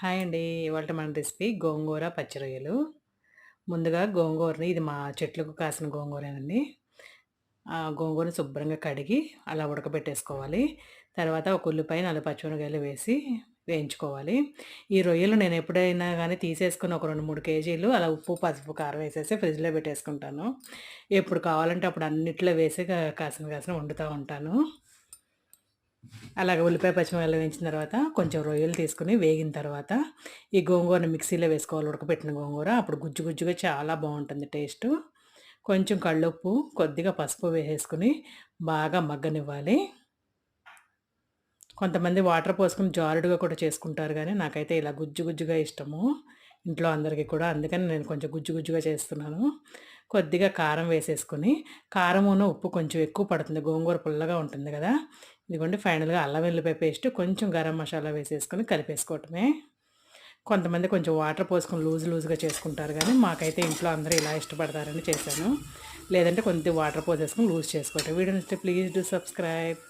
Hi అండి. ఇవాళ మన రెసిపీ గోంగూర పచ్చి రొయ్యలు. ముందుగా గోంగూరని ఇది మా చెట్లకు కాసిన గోంగూరేనండి. ఆ గోంగూరని శుభ్రంగా కడిగి అలా ఉడకబెట్టేసుకోవాలి. తర్వాత ఒక ఉల్లిపాయ, నల్ల పచ్చిమిరకాయలు వేసి వేయించుకోవాలి. ఈ రొయ్యలు నేను ఎప్పుడైనా కానీ తీసేసుకుని ఒక 2, 3 కేజీలు అలా ఉప్పు, పసుపు, కారం వేసేసి ఫ్రిడ్జ్‌లో పెట్టేసుకుంటాను. ఎప్పుడు కావాలంటే అప్పుడు అన్నిట్లో వేసి కాసిన కాసిన వండుతూ ఉంటాను. అలాగే ఉల్లిపాయ, పచ్చిమిరపకాయలు వేయించిన తర్వాత కొంచెం రొయ్యలు తీసుకొని వేగిన తర్వాత ఈ గోంగూరను మిక్సీలో వేసుకోవాలి ఉడకబెట్టిన గోంగూర. అప్పుడు గుజ్జు గుజ్జుగా చాలా బాగుంటుంది టేస్టు. కొంచెం కళ్ళుప్పు కొద్దిగా పసుపు వేసేసుకొని బాగా మగ్గనివ్వాలి. కొంతమంది వాటర్ పోసుకొని జారుడుగా కూడా చేసుకుంటారు కానీ నాకైతే ఇలా గుజ్జు గుజ్జుగా ఇష్టము. ఇంట్లో అందరికీ కూడా. అందుకని నేను కొంచెం గుజ్జు గుజ్జుగా చేస్తున్నాను. కొద్దిగా కారం వేసేసుకొని, కారమును, ఉప్పు కొంచెం ఎక్కువ పడుతుంది. గోంగూర పుల్లగా ఉంటుంది కదా ఇదిగోండి ఫైనల్‌గా అల్లం వెల్లిపాయ పేస్ట్, కొంచెం గరం మసాలా వేసేసుకొని కలిపేసుకోవటమే. కొంతమంది కొంచెం వాటర్ పోసుకొని లూజ్ లూజ్‌గా చేసుకుంటారు కానీ మాకైతే ఇంట్లో అందరూ ఇలా ఇష్టపడతారని చేశాను. లేదంటే కొద్దిగా వాటర్ పోసేసుకొని లూజ్ చేసుకోవటం. వీడియో నచ్చితే ప్లీజ్ డూ సబ్స్క్రైబ్.